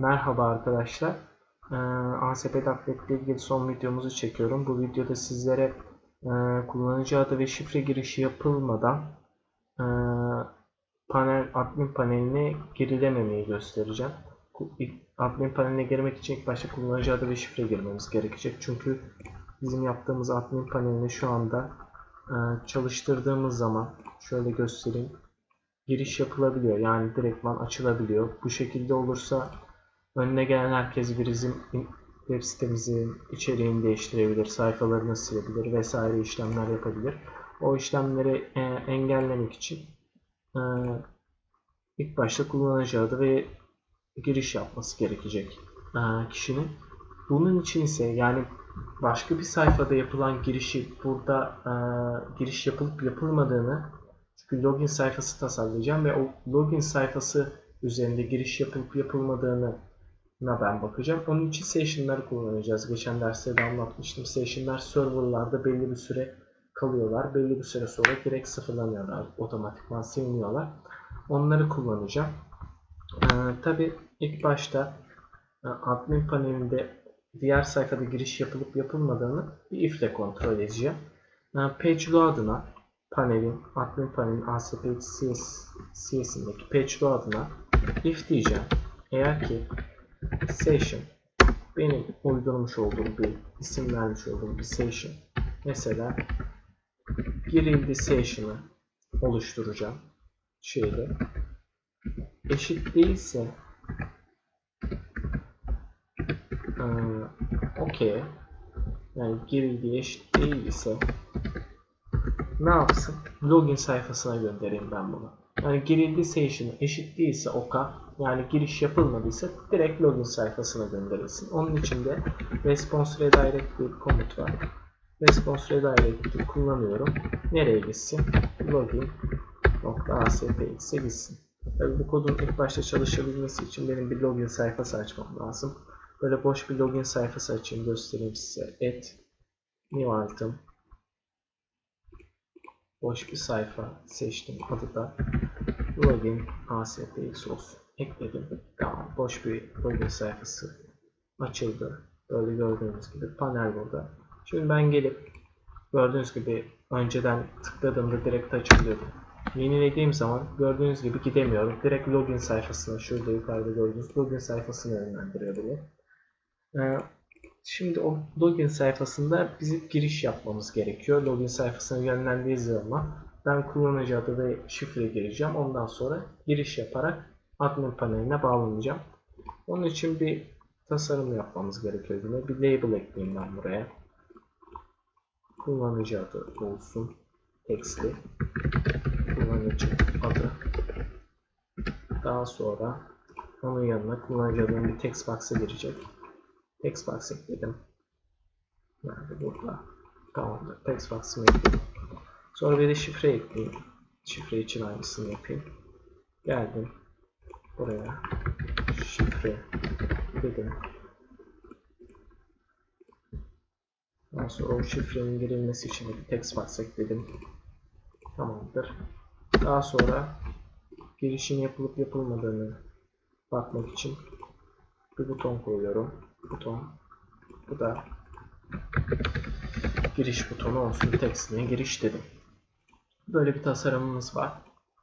Merhaba arkadaşlar. Ee, ASP Daklet ile ilgili son videomuzu çekiyorum. Bu videoda sizlere e, kullanıcı adı ve şifre girişi yapılmadan e, panel admin paneline girilememeyi göstereceğim. Admin paneline girmek için ilk başta kullanıcı adı ve şifre girmemiz gerekecek. Çünkü bizim yaptığımız admin panelini şu anda e, çalıştırdığımız zaman şöyle göstereyim giriş yapılabiliyor. Yani direktman açılabiliyor. Bu şekilde olursa önüne gelen herkes bizim web sitemizin içeriğini değiştirebilir, sayfalarını silebilir vesaire işlemler yapabilir. O işlemleri e, engellemek için e, ilk başta kullanıcı adı ve giriş yapması gerekecek e, kişinin. Bunun için ise yani başka bir sayfada yapılan girişi burada e, giriş yapılıp yapılmadığını çünkü login sayfası tasarlayacağım ve o login sayfası üzerinde giriş yapılıp yapılmadığını ben bakacağım. Onun için session'ları kullanacağız. Geçen derste de anlatmıştım. Session'lar serverlarda belli bir süre kalıyorlar. Belli bir süre sonra direkt sıfırlanıyorlar. Otomatikman siliniyorlar. Onları kullanacağım. Ee, Tabi ilk başta e, admin panelinde diğer sayfada giriş yapılıp yapılmadığını bir if ile kontrol edeceğim. Ee, Page load'una panelin, admin panelin ASP CS, CS'indeki page load'una if diyeceğim. Eğer ki session benim uydurmuş olduğum bir isim vermiş olduğum bir session mesela girildi session'ı oluşturacağım şeyde eşit değilse okey yani girildi eşit değil ise ne yapsın? Login sayfasına göndereyim ben bunu. Yani girildi session'ı eşit değilse oka yani giriş yapılmadıysa direkt login sayfasına gönderilsin. Onun için de response redirect bir komut var. Response redirect'i kullanıyorum. Nereye gitsin? Login.aspx'e gitsin. Tabii bu kodun ilk başta çalışabilmesi için benim bir login sayfası açmam lazım. Böyle boş bir login sayfası açayım göstereyim size. Et new item boş bir sayfa seçtim. Adı da login aspx olsun. Ekledim. Tamam. Boş bir login sayfası açıldı. Böyle gördüğünüz gibi panel burada. Şimdi ben gelip gördüğünüz gibi önceden tıkladığımda direkt açılıyordu. Yenilediğim zaman gördüğünüz gibi gidemiyorum. Direkt login sayfasına şurada yukarıda gördüğünüz login sayfasına yönlendiriyor beni. Ee, Şimdi o login sayfasında bizim giriş yapmamız gerekiyor. Login sayfasına yönlendiği zaman ben kullanıcı adı ve şifre gireceğim. Ondan sonra giriş yaparak admin paneline bağlanacağım. Onun için bir tasarım yapmamız gerekiyor yine. Bir label ekleyeyim ben buraya. Kullanıcı adı olsun. Text'i. Kullanıcı adı. Daha sonra onun yanına kullanıcı adının bir text box'a girecek. Text box ekledim. Nerede burada? Tamamdır. Text box'ımı ekledim. Sonra bir de şifre ekleyeyim. Şifre için aynısını yapayım. Geldim. Buraya. Şifre dedim. Daha sonra o şifrenin girilmesi için bir text box ekledim. Tamamdır. Daha sonra girişin yapılıp yapılmadığını bakmak için bir buton koyuyorum buton. Bu da giriş butonu olsun. Tekstine giriş dedim. Böyle bir tasarımımız var.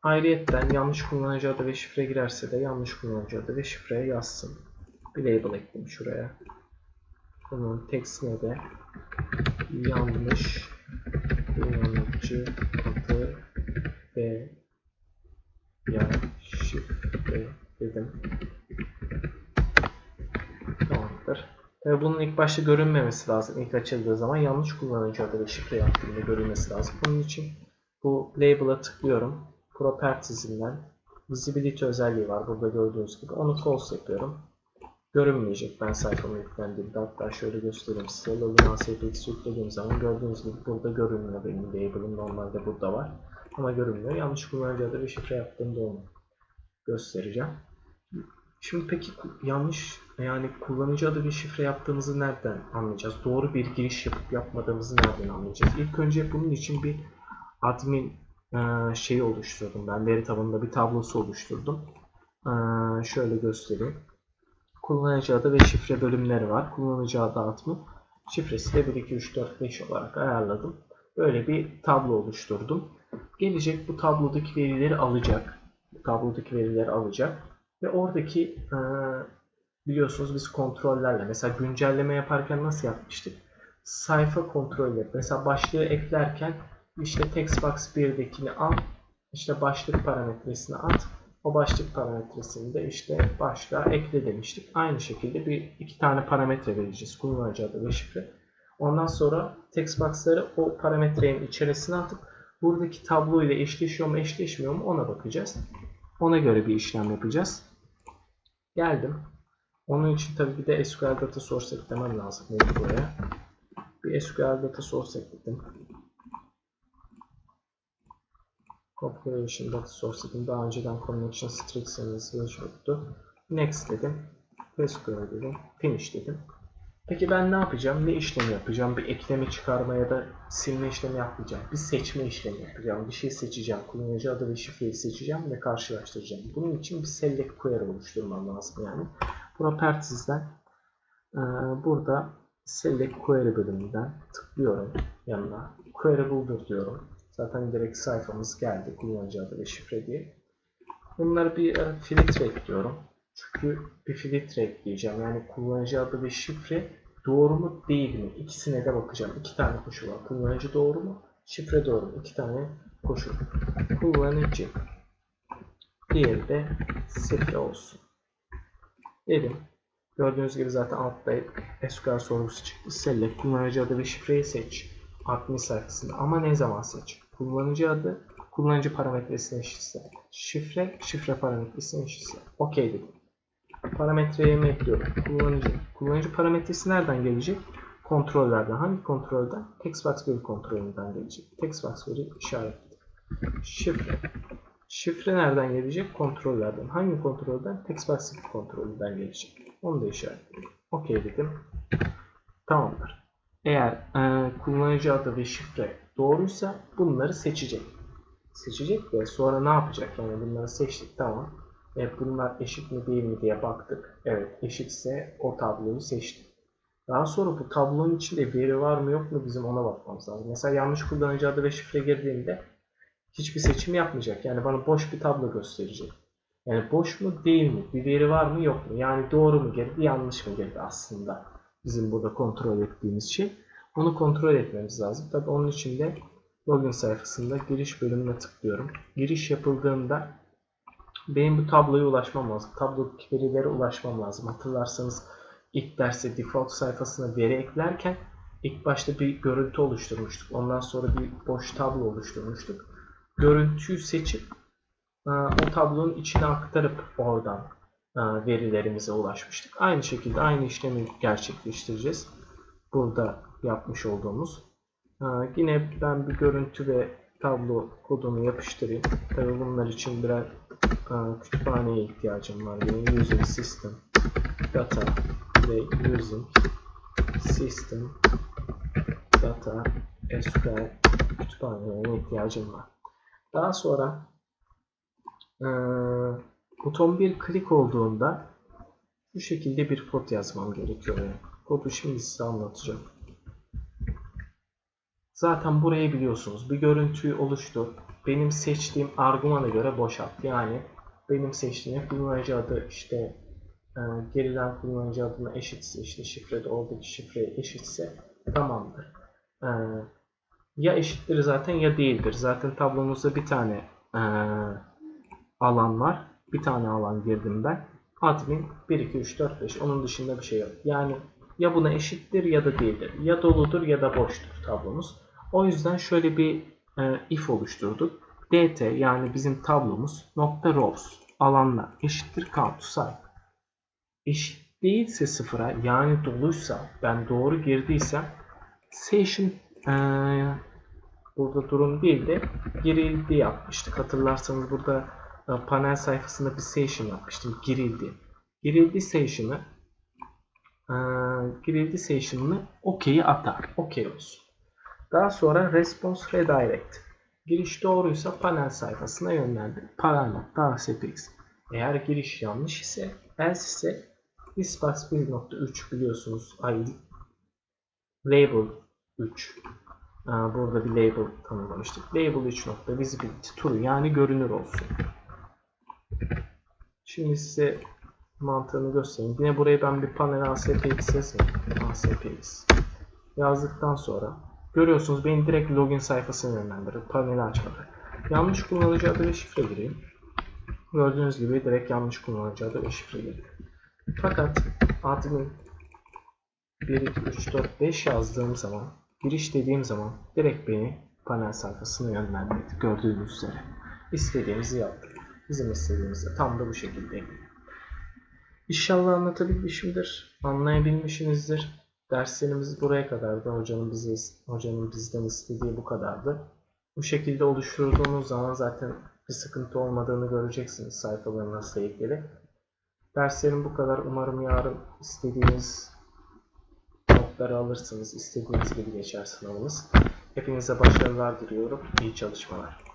Ayrıyetten yanlış kullanıcı adı ve şifre girerse de yanlış kullanıcı adı ve şifre yazsın. Bir label ekledim şuraya. Bunun tekstine de yanlış kullanıcı adı ve ya şifre dedim. Tamamdır. Tabii bunun ilk başta görünmemesi lazım. İlk açıldığı zaman yanlış kullanıcı adı ve şifre yaptığında görünmesi lazım. Bunun için bu label'a tıklıyorum. Properties'inden Visibility özelliği var burada gördüğünüz gibi. Onu false yapıyorum. Görünmeyecek ben sayfama yüklendiğimde. Hatta şöyle göstereyim size. Login ASPX yüklediğim zaman gördüğünüz gibi burada görünmüyor benim label'ım. Normalde burada var. Ama görünmüyor. Yanlış kullanıcı adı ve şifre yaptığımda onu göstereceğim. Şimdi peki yanlış yani kullanıcı adı ve şifre yaptığımızı nereden anlayacağız? Doğru bir giriş yapıp yapmadığımızı nereden anlayacağız? İlk önce bunun için bir admin e, şeyi oluşturdum. Ben veri tabanında bir tablosu oluşturdum. E, şöyle göstereyim. kullanıcı adı ve şifre bölümleri var. Kullanıcı adı admin. Şifresi de 1, 2, 3, 4, 5 olarak ayarladım. Böyle bir tablo oluşturdum. Gelecek bu tablodaki verileri alacak. Bu tablodaki verileri alacak. Ve oradaki e, biliyorsunuz biz kontrollerle mesela güncelleme yaparken nasıl yapmıştık? Sayfa kontrolleri. Mesela başlığı eklerken işte textbox 1'dekini al. işte başlık parametresini at. O başlık parametresini de işte başlığa ekle demiştik. Aynı şekilde bir iki tane parametre vereceğiz. Kullanıcı adı ve şifre. Ondan sonra textbox'ları o parametrenin içerisine atıp buradaki tablo ile eşleşiyor mu eşleşmiyor mu ona bakacağız. Ona göre bir işlem yapacağız. Geldim. Onun için tabii bir de SQL data source eklemem lazım buraya. Bir SQL data source ekledim. Configuration data source dedim. Daha önceden connection strings yoktu. Next dedim. SQL dedim. Finish dedim. Peki ben ne yapacağım? Ne işlemi yapacağım? Bir ekleme çıkarma ya da silme işlemi yapmayacağım. Bir seçme işlemi yapacağım. Bir şey seçeceğim. Kullanıcı adı ve şifreyi seçeceğim ve karşılaştıracağım. Bunun için bir select query oluşturmam lazım yani. Properties'den e, burada select query bölümünden tıklıyorum yanına. Query builder diyorum. Zaten direkt sayfamız geldi. Kullanıcı adı ve şifre diye. Bunları bir e, filtre ekliyorum. Çünkü bir filtre ekleyeceğim. Yani kullanıcı adı ve şifre doğru mu değil mi? İkisine de bakacağım. İki tane koşul var. Kullanıcı doğru mu? Şifre doğru mu? İki tane koşul. Kullanıcı. Diğeri de şifre olsun. Dedim. Gördüğünüz gibi zaten altta SQL sorgusu çıktı. Select kullanıcı adı ve şifreyi seç. Admin sayfasında. Ama ne zaman seç? Kullanıcı adı kullanıcı parametresine eşitse. Şifre, şifre parametresine eşitse. OK dedim. Parametreye ekliyorum. Kullanıcı. Kullanıcı parametresi nereden gelecek? Kontrollerden. Hangi kontrolden? Textbox veri kontrolünden gelecek. Textbox veri işaretledim. Şifre. Şifre nereden gelecek? Kontrollerden. Hangi kontrolden? Textbox kontrolünden gelecek. Onu da işaretledim. OK dedim. Tamamdır. Eğer e, kullanıcı adı ve şifre doğruysa bunları seçecek. Seçecek ve sonra ne yapacak? Yani bunları seçtik tamam. E, bunlar eşit mi değil mi diye baktık. Evet eşitse o tabloyu seçtik. Daha sonra bu tablonun içinde veri var mı yok mu bizim ona bakmamız lazım. Mesela yanlış kullanıcı adı ve şifre girdiğimde hiçbir seçim yapmayacak. Yani bana boş bir tablo gösterecek. Yani boş mu değil mi? Bir veri var mı yok mu? Yani doğru mu girdi yanlış mı girdi aslında bizim burada kontrol ettiğimiz şey. Onu kontrol etmemiz lazım. Tabi onun için de login sayfasında giriş bölümüne tıklıyorum. Giriş yapıldığında benim bu tabloya ulaşmam lazım. Tablodaki verilere ulaşmam lazım. Hatırlarsanız ilk derste default sayfasına veri eklerken ilk başta bir görüntü oluşturmuştuk. Ondan sonra bir boş tablo oluşturmuştuk. Görüntüyü seçip e, o tablonun içine aktarıp oradan e, verilerimize ulaşmıştık. Aynı şekilde aynı işlemi gerçekleştireceğiz. Burada yapmış olduğumuz. Yine ben bir görüntü ve tablo kodunu yapıştırayım. Tabi bunlar için birer kütüphaneye ihtiyacım var. Benim using system data ve using system data SQL kütüphaneye ihtiyacım var. Daha sonra e, buton bir klik olduğunda bu şekilde bir kod yazmam gerekiyor. Yani. Kodu şimdi size anlatacağım. Zaten burayı biliyorsunuz. Bir görüntüyü oluştur. Benim seçtiğim argümana göre boşalt. Yani benim seçtiğim kullanıcı adı işte e, gerilen kullanıcı adına eşitse işte şifrede oradaki şifreye eşitse tamamdır. E, ya eşittir zaten ya değildir. Zaten tablomuzda bir tane e, alan var. Bir tane alan girdim ben. Admin 1, 2, 3, 4, 5. Onun dışında bir şey yok. Yani ya buna eşittir ya da değildir. Ya doludur ya da boştur tablomuz. O yüzden şöyle bir e, if oluşturduk. dt yani bizim tablomuz nokta rows alanlar eşittir count say. Eşit değilse sıfıra yani doluysa ben doğru girdiysem session e, burada durum değil de girildi yapmıştık. Hatırlarsanız burada e, panel sayfasında bir session yapmıştım. Girildi. Girildi session'ı e, girildi session'ını OK'yi atar. OK olsun. Daha sonra response redirect. Giriş doğruysa panel sayfasına yönlendir. Panel.aspx. Eğer giriş yanlış ise else ise Dispax 1.3 biliyorsunuz. Ay, Label 3. Aa, Burada bir label tanımlamıştık. Label 3 nokta visibility true yani görünür olsun. Şimdi size mantığını göstereyim. Yine buraya ben bir panel ASPX yazayım. ASPX. Yazdıktan sonra görüyorsunuz beni direkt login sayfasına yönlendirir. Paneli açmadı. Yanlış kullanıcı adı ve şifre gireyim. Gördüğünüz gibi direkt yanlış kullanıcı adı ve şifre girdi. Fakat admin 1, 2, 3, 4, 5 yazdığım zaman, giriş dediğim zaman direkt beni panel sayfasına yönlendirdi. Gördüğünüz üzere. İstediğimizi yaptık. Bizim istediğimiz tam da bu şekilde. İnşallah anlatabilmişimdir, anlayabilmişsinizdir. Derslerimiz buraya kadardı. Hocanın bize hocanın bizden istediği bu kadardı. Bu şekilde oluşturduğunuz zaman zaten bir sıkıntı olmadığını göreceksiniz sayfalarınızla ilgili. Derslerim bu kadar. Umarım yarın istediğiniz notları alırsınız. istediğiniz gibi geçer sınavınız. Hepinize başarılar diliyorum. İyi çalışmalar.